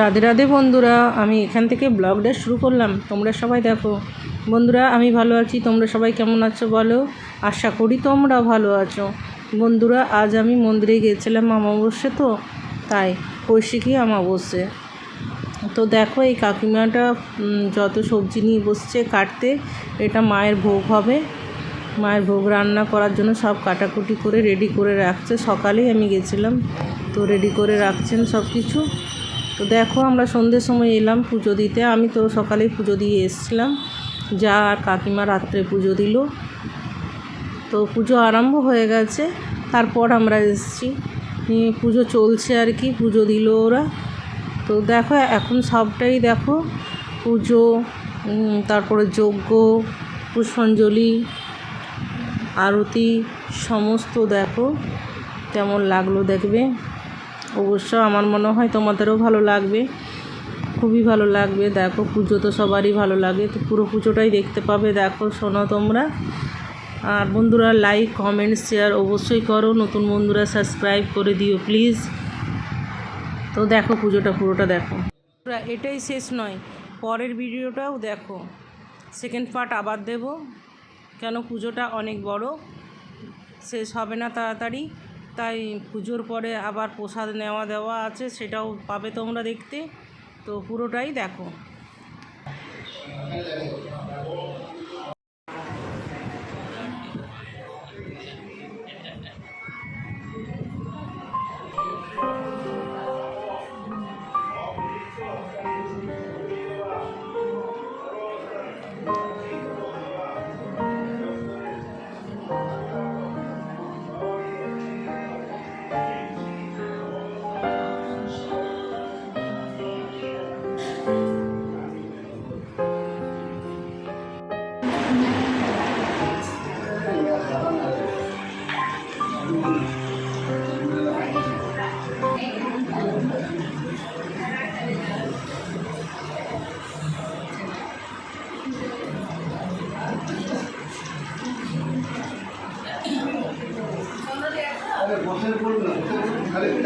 রাধে রাধে বন্ধুরা, আমি এখান থেকে ব্লগটা শুরু করলাম। তোমরা সবাই দেখো। বন্ধুরা, আমি ভালো আছি। তোমরা সবাই কেমন আছো বলো? আশা করি তোমরা ভালো আছো। বন্ধুরা, আজ আমি মন্দিরে গিয়েছিলাম অমাবস্যে তো, তাই কৌশিকী অমাবস্যে। তো দেখো, এই কাকিমাটা যত সবজি নিয়ে বসছে কাটতে, এটা মায়ের ভোগ হবে। মায়ের ভোগ রান্না করার জন্য সব কাটাকুটি করে রেডি করে রাখছে। সকালেই আমি গেছিলাম। তো রেডি করে রাখছেন সব কিছু তো দেখো আমরা সন্ধ্যের সময় এলাম পুজো দিতে। আমি তো সকালেই পুজো দিয়ে এসেছিলাম। যা আর কাকিমা রাত্রে পুজো দিল। তো পুজো আরম্ভ হয়ে গেছে। তারপর আমরা এসেছি। পুজো চলছে আর কি, পুজো দিল ওরা। তো দেখো, এখন সবটাই দেখো। পুজো তারপরে যজ্ঞ, পুষ্পাঞ্জলি, আরতি, সমস্ত দেখো। কেমন লাগল দেখবে। অবশ্য আমার মনে হয় তোমাদেরও ভালো লাগবে। খুবই ভালো লাগবে। দেখো, পুজো তো সবারই ভালো লাগে। তো পুরো পুজোটাই দেখতে পাবে। দেখো, শোনো তোমরা। আর বন্ধুরা লাইক কমেন্ট শেয়ার অবশ্যই করো। নতুন বন্ধুরা সাবস্ক্রাইব করে দিও প্লিজ তো দেখো, পুজোটা পুরোটা দেখো। এটাই শেষ নয়। পরের ভিডিওটাও দেখো। সেকেন্ড পার্ট আবার দেব। কেন পুজোটা অনেক বড়। শেষ হবে না তাড়াতাড়ি। তাই পুজোর পরে আবার প্রসাদ নেওয়া দেওয়া আছে, সেটাও পাবে তোমরা দেখতে। তো পুরোটাই দেখো।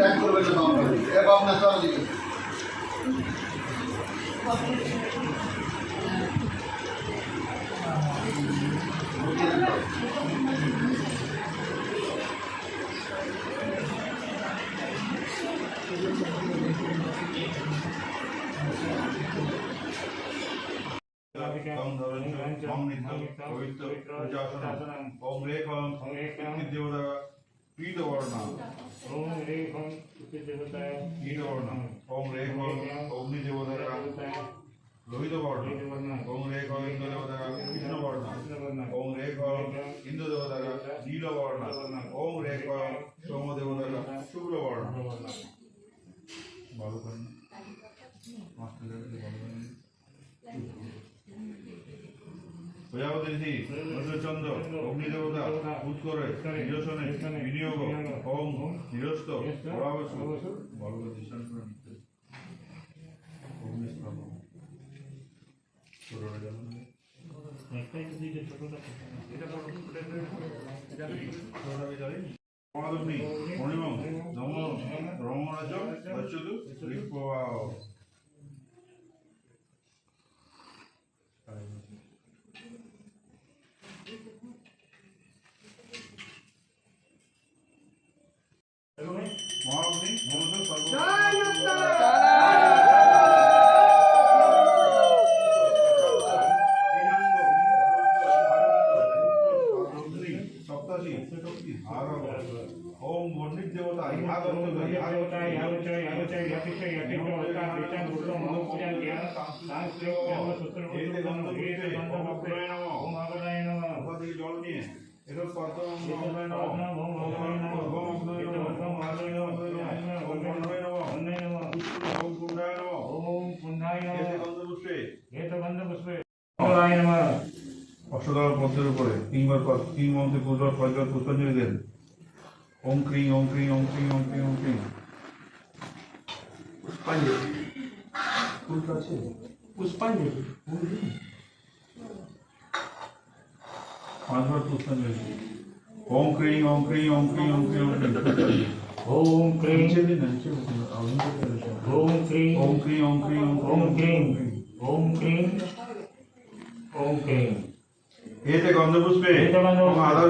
পড়বে খালি ট্যাগ করবে না বাবা এ বাবা না চল দিকে কম ধরনের সমৃদ্ধ পবিত্র পূজাসন ওম রেখম দেবতা পীঠ বর্ণা ओम रे ओम उच्च देवताय পীঠ বর্ণা ওম রেখম অগ্নি দেবতা লোহিত বর্ণা ওম রেখম ইন্দ্র দেবতা কৃষ্ণ বর্ণা ওম রেখম ইন্দ্র দেবতা নীল বর্ণা ওম রেখম সোম দেবতা শুক্ল বর্ণা ভালো করেন মাস্টার লেভেলে ভালো করেন প্রজাপতি চন্দ্র অগ্নিদেবতা উৎকরে নিরসনে বিনিয়োগ ওম নিরস্ত পরাবসু বলব দৃষ্টান্ত নিতে নিয়ে এরূপ কত অন্যায় নব অন্যায় নব অন্যায় নব অন্যায় নব অন্যায় নব পদ্মের উপরে তিনবার তিন মন্ত্রে পূজা কয়েকবার পুষ্পাঞ্জলি দেন ওম ক্রিং ওম ক্রিং ওম ক্রিং ওম ক্রিং ওম ক্রিং পুষ্পাঞ্জলি পুষ্পাঞ্জলি পুষ্পাঞ্জলি পাঁচবার প্রস্থান হয়েছে। ওম ক্রিং ওম ক্রিং ওম ক্রিং ওম ক্রিং ওম ক্রিং। ওম ক্রিং। ওম ক্রিং ওম ক্রিং ওম ক্রিং। ওম ক্রিং। ওম এতে গন্ধপুষ্পে। আধার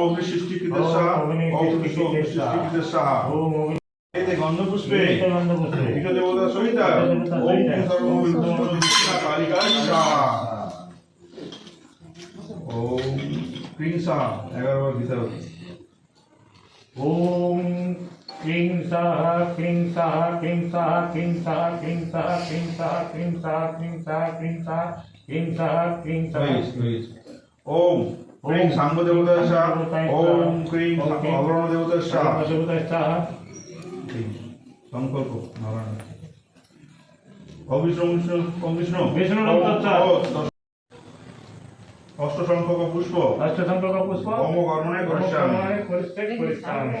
অগ্নি সৃষ্টিকৃতের সাহা সৃষ্টিকৃতের সাহা। এতে গন্ধপুষ্পে গন্ধপুষ্পে দেবতা সহিতা ওম সহিতা। কালিকা সাহা ওম ক্রিং সাহা এগারো বার দিতে হবে ওম সাহা ক্রিং সাহা ক্রিং সাহা ओम क्रीम सांगो देवता शाह ओम क्रीम अवरण देवता शाह देवता शाह संकल्प नारायण অবিষ্ণু বিষ্ণু কমবিষ্ণু বিষ্ণু নাম দত্তা অষ্টসংখ্যক পুষ্প অষ্টসংখ্যক পুষ্প অমো কর্মণে করিষ্যামি করিষ্যামি করিষ্যামি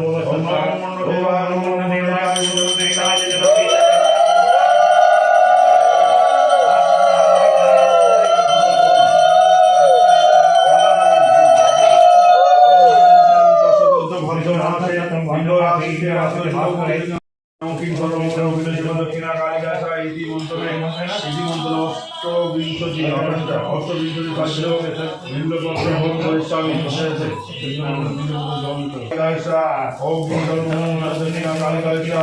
நூறு সর্বমঙ্গল উদ্দেশ্যে দক্ষিণা কালিদাসা ইতি মন্ত্রে ইতি মন্ত্র অষ্টবিংশতি অনন্ত অষ্টবিংশতি পাশ্য নিম্নপত্র হোম বৈশামী কালিদাসা ওম সর্বমঙ্গল দক্ষিণা কালিদাসা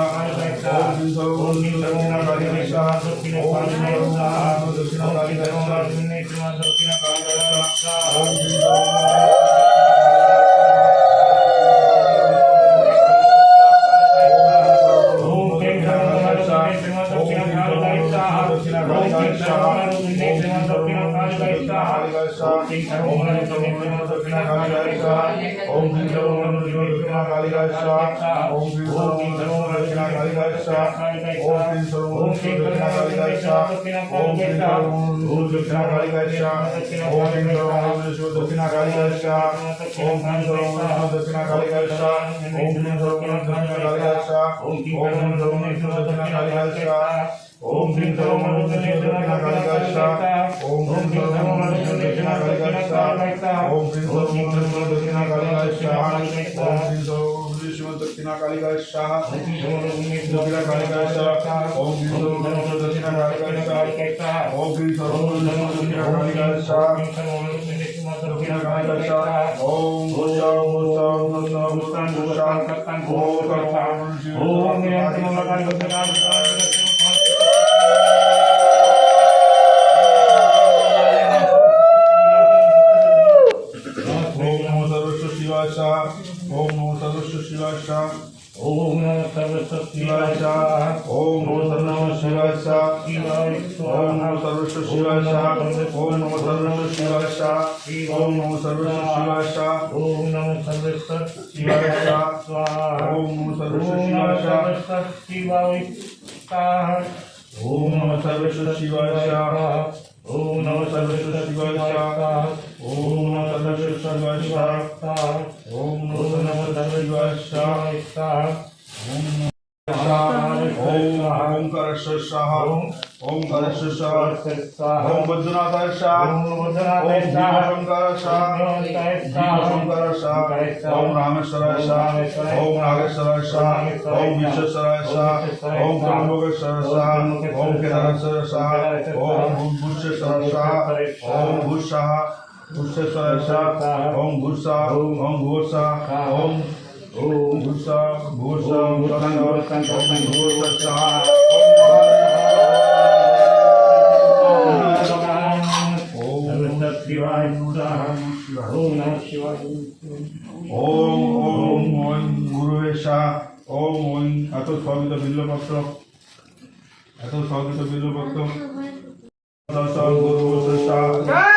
ওম সর্বমঙ্গল দক্ষিণা কালিদাসা ওম সর্বমঙ্গল দক্ষিণা কালিদাসা দক্ষিণা কালিদাসা ওম সর্বমঙ্গল ओम श्रीकृष्णा कालिदास ओम श्री सरोम कृष्णा कालिदास ओम श्री सरोम कृष्णा कालिदास ओम श्री सरोम कृष्णा कालिदास ओम श्री सरोम दक्षिणा कालिदास ओम श्री सरोम दक्षिणा कालिदास ओम श्री सरोम दक्षिणा कालिदास ओम श्री सरोम दक्षिणा कालिदास ओम श्री सरोम दक्षिणा कालिदास ओम श्री सरोम दक्षिणा कालिदास ओम श्री सरोम दक्षिणा कालिका स्वाहा दक्षिणा कालिका स्वाहा ओम श्री सर्वमंगल दक्षिणा कालिका स्वाहा ओम श्री सर्वमंगल दक्षिणा कालिका स्वाहा दक्षिणा कालिका स्वाहा ओम भूषण भूषण भूषण भूषण भूषण ओम सर्वमंगल ओम निरंतर ओम नमो सर्वस्व शिवाय ओम नमः सर्वस्व शिवाय ओम नमो सर्वस्व शिवाय शिवाय ओम नमो सर्वस्व शिवाय ओम नमो सर्वस्व शिवाय स्वाहा ओम नमो सर्वस्व शिवाय स्वाहा ओम नमः सर्वस्व शिवाय ओम नमो सर्वस्व शिवाय शिवाय ओम नमो सर्वस्व शिवाय ओम नमो सर्वेश्वरशिवाय ओम नमो सर्वेश्वरशिवाय ओम नमो सर्वेश्वरशिवाय ओम ओंकार सह ओंकार सह ओम वज्रनाथ सह वज्रनाथ सह ओंकार सह ओंकार सह ओम रामेश्वर सह ओम नागेश्वर सह ओम विश्वेश्वर सह ओम त्र्यंबकेश्वर सह ओम केदारेश्वर सह ओम भूषेश्वर सह ओम भूषा भूषेश्वर सह ओम भूषा ओम भूषा ओम ওম ওম ওম গুরুবে শাহ ওম ওম এত স্বাগত বিল্লপত্র এত স্বাগত বিল্লপত্র গুরু